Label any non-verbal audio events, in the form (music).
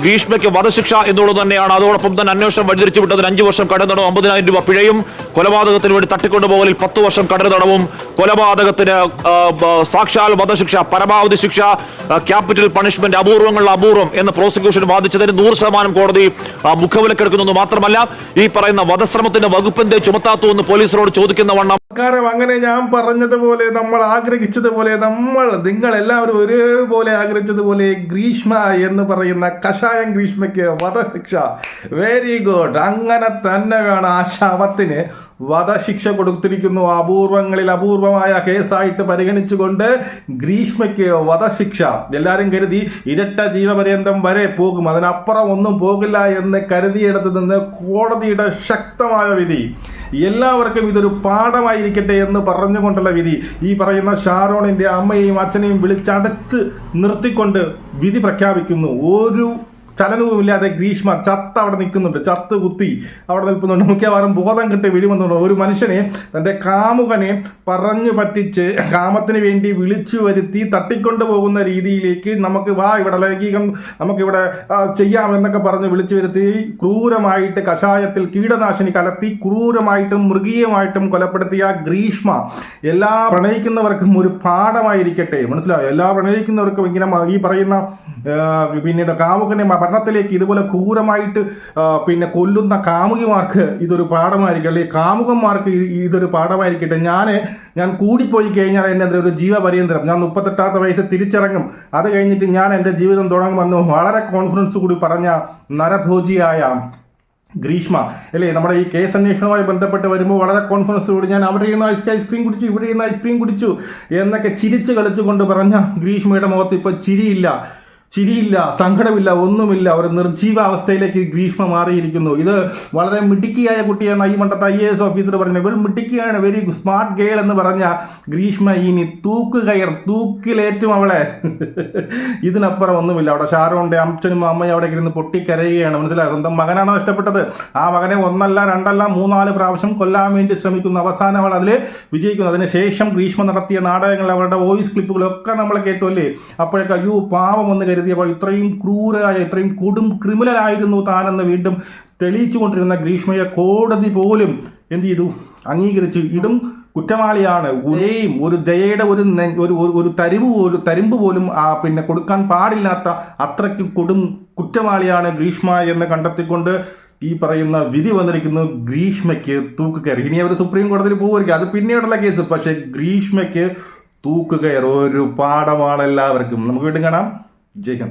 ഗ്രീഷ്മയ്ക്ക് വധശിക്ഷ എന്നുള്ളത് തന്നെയാണ്. അതോടൊപ്പം തന്നെ അന്വേഷണം വഴിതിരിച്ചു വിട്ടതിന് അഞ്ചു വർഷം കടന്നടവും അമ്പതിനായിരം രൂപ പിഴയും കൊലപാതകത്തിന് വേണ്ടി തട്ടിക്കൊണ്ടുപോകലിൽ പത്ത് വർഷം കടന്നടവും കൊലപാതകത്തിന് സാക്ഷാൽ വധശിക്ഷ പരമാവധി ശിക്ഷ ക്യാപിറ്റൽ പണിഷ്മെന്റ് അപൂർവങ്ങളിൽ അപൂർവം എന്ന് പ്രോസിക്യൂഷൻ വാദിച്ചതിന് നൂറ് ശതമാനം കോടതി മുഖവിലക്കെടുക്കുന്നു മാത്രമല്ല ഈ പറയുന്ന വധശ്രമത്തിന്റെ വകുപ്പിന്റെ ചുമത്താത്തു എന്ന് പോലീസിനോട് ചോദിക്കുന്ന വണ്ണം. അങ്ങനെ ഞാൻ പറഞ്ഞതുപോലെ നമ്മൾ ആഗ്രഹിച്ചതുപോലെ നമ്മൾ നിങ്ങൾ എല്ലാവരും ഒരേപോലെ ആഗ്രഹിച്ചതുപോലെ ഗ്രീഷ്മ എന്ന് പറയുന്ന കഷായം ഗ്രീഷ്മയ്ക്ക് വധശിക്ഷ. വെരി ഗുഡ് അങ്ങനെ തന്നെ വേണം ആ ശവത്തിന് വധശിക്ഷ കൊടുത്തിരിക്കുന്നു. അപൂർവങ്ങളിൽ അപൂർവമായ കേസായിട്ട് പരിഗണിച്ചുകൊണ്ട് ഗ്രീഷ്മയ്ക്ക് വധശിക്ഷ. എല്ലാവരും കരുതി ഇരട്ട ജീവപര്യന്തം വരെ പോകും. അതിനപ്പുറം ഒന്നും പോകില്ല എന്ന് കരുതിയെടുത്ത് നിന്ന് കോടതിയുടെ ശക്തമായ വിധി. എല്ലാവർക്കും ഇതൊരു പാഠമായിരിക്കട്ടെ എന്ന് പറഞ്ഞുകൊണ്ടുള്ള വിധി. ഈ പറയുന്ന ഷാറോണിന്റെ അമ്മയെയും അച്ഛനെയും വിളിച്ചടത്ത് നിർത്തിക്കൊണ്ട് വിധി പ്രഖ്യാപിക്കുന്നു. ഒരു ചലനവുമില്ലാതെ ഗ്രീഷ്മ ചത്ത് അവിടെ നിൽക്കുന്നുണ്ട് ചത്ത് കുത്തി അവിടെ നിൽക്കുന്നുണ്ട്. മിക്കവാറും ബോധം കിട്ടി വീഴുമെന്നുണ്ട് ഒരു മനുഷ്യനെ തന്റെ കാമുകനെ പറഞ്ഞു പറ്റിച്ച് കാമത്തിന് വേണ്ടി വിളിച്ചു വരുത്തി തട്ടിക്കൊണ്ടു പോകുന്ന രീതിയിലേക്ക് നമുക്ക് വാ ഇവിടെ ലൈംഗികം നമുക്കിവിടെ ചെയ്യാം എന്നൊക്കെ പറഞ്ഞ് വിളിച്ചു വരുത്തി ക്രൂരമായിട്ട് കഷായത്തിൽ കീടനാശിനി കലർത്തി ക്രൂരമായിട്ടും മൃഗീയമായിട്ടും കൊലപ്പെടുത്തിയ ഗ്രീഷ്മ എല്ലാ പ്രണയിക്കുന്നവർക്കും ഒരു പാഠമായിരിക്കട്ടെ. മനസ്സിലായോ? എല്ലാ പ്രണയിക്കുന്നവർക്കും ഇങ്ങനെ ഈ പറയുന്ന പിന്നീട് കാമുകനെ മരണത്തിലേക്ക് ഇതുപോലെ ക്രൂരമായിട്ട് പിന്നെ കൊല്ലുന്ന കാമുകിമാർക്ക് ഇതൊരു പാഠമായിരിക്കും. അല്ലെങ്കിൽ കാമുകന്മാർക്ക് ഇതൊരു പാഠമായിരിക്കട്ടെ. ഞാൻ ഞാൻ കൂടിപ്പോയി കഴിഞ്ഞാൽ എന്റെ അതിൽ ഒരു ജീവപര്യന്തരം. ഞാൻ മുപ്പത്തെട്ടാമത്തെ വയസ്സ് തിരിച്ചിറങ്ങും. അത് കഴിഞ്ഞിട്ട് ഞാൻ എന്റെ ജീവിതം തുടങ്ങുമെന്ന് വളരെ കോൺഫിഡൻസ് കൂടി പറഞ്ഞ നരഭോജിയായ ഗ്രീഷ്മ. അല്ലേ നമ്മുടെ ഈ കേസ് അന്വേഷണവുമായി ബന്ധപ്പെട്ട് വരുമ്പോൾ വളരെ കോൺഫിഡൻസ് കൂടി ഞാൻ അവിടെ ഇരുന്ന് ഐസ് ഐസ്ക്രീം കുടിച്ചു ഇവിടെ ഇരുന്ന് ഐസ്ക്രീം കുടിച്ചു എന്നൊക്കെ ചിരിച്ച് കളിച്ചുകൊണ്ട് പറഞ്ഞ ഗ്രീഷ്മയുടെ മുഖത്ത് ഇപ്പോൾ ചിരിയില്ല. ചിരിയില്ല സങ്കടമില്ല ഒന്നുമില്ല. ഒരു നിർജീവാവസ്ഥയിലേക്ക് ഗ്രീഷ്മ മാറിയിരിക്കുന്നു. ഇത് വളരെ മിടുക്കിയായ കുട്ടിയാണ് ഈ മണ്ടത്തെ ഐ എ എസ് ഓഫീസർ പറഞ്ഞു ഇവൾ മിടുക്കിയാണ് വെരി സ്മാർട്ട് ഗേൾ എന്ന് പറഞ്ഞ ഗ്രീഷ്മ ഇനി തൂക്കുകയർ തൂക്കിലേറ്റും അവളെ. (laughs) ഇതിനപ്പുറം ഒന്നുമില്ല. അവിടെ ഷാരോണിന്റെ അച്ഛനും അമ്മയും അവിടെ ഇരുന്ന് പൊട്ടിക്കരയുകയാണ്. മനസ്സിലായത് സ്വന്തം മകനാണ് നഷ്ടപ്പെട്ടത്? ആ മകനെ ഒന്നല്ല രണ്ടല്ല മൂന്നാൽ പ്രാവശ്യം കൊല്ലാൻ വേണ്ടി ശ്രമിക്കുന്നു അവസാനം അവൾ അതിൽ വിജയിക്കുന്നു. അതിനുശേഷം ഗ്രീഷ്മ നടത്തിയ നാടകങ്ങൾ അവരുടെ വോയിസ് ക്ലിപ്പുകളൊക്കെ നമ്മൾ കേട്ടു അല്ലേ? അപ്പോഴൊക്കെ അയ്യോ പാവം എന്ന് കരുതിയപ്പോൾ ഇത്രയും ക്രൂരായ ഇത്രയും കൊടും ക്രിമിനലായിരുന്നു താനെന്ന് വീണ്ടും തെളിയിച്ചുകൊണ്ടിരുന്ന ഗ്രീഷ്മയെ കോടതി പോലും എന്ത് ചെയ്തു? അംഗീകരിച്ചു ഇടും കുറ്റവാളിയാണ്. ഒരേയും ഒരു ദയയുടെ ഒരു ഒരു തരിവ് പോലും തരിമ്പ് പോലും ആ പിന്നെ കൊടുക്കാൻ പാടില്ലാത്ത അത്രയ്ക്ക് കൊടും കുറ്റവാളിയാണ് ഗ്രീഷ്മ എന്ന് കണ്ടെത്തിക്കൊണ്ട് ഈ പറയുന്ന വിധി വന്നിരിക്കുന്നു ഗ്രീഷ്മയ്ക്ക് തൂക്കുകയറി ഇനി അവർ സുപ്രീം കോടതിയിൽ പോകുമായിരിക്കും അത് പിന്നീടുള്ള കേസ്. പക്ഷേ ഗ്രീഷ്മയ്ക്ക് തൂക്കുകയർ ഒരു പാഠമാണ് എല്ലാവർക്കും നമുക്ക് വീണ്ടും കാണാം. Diga,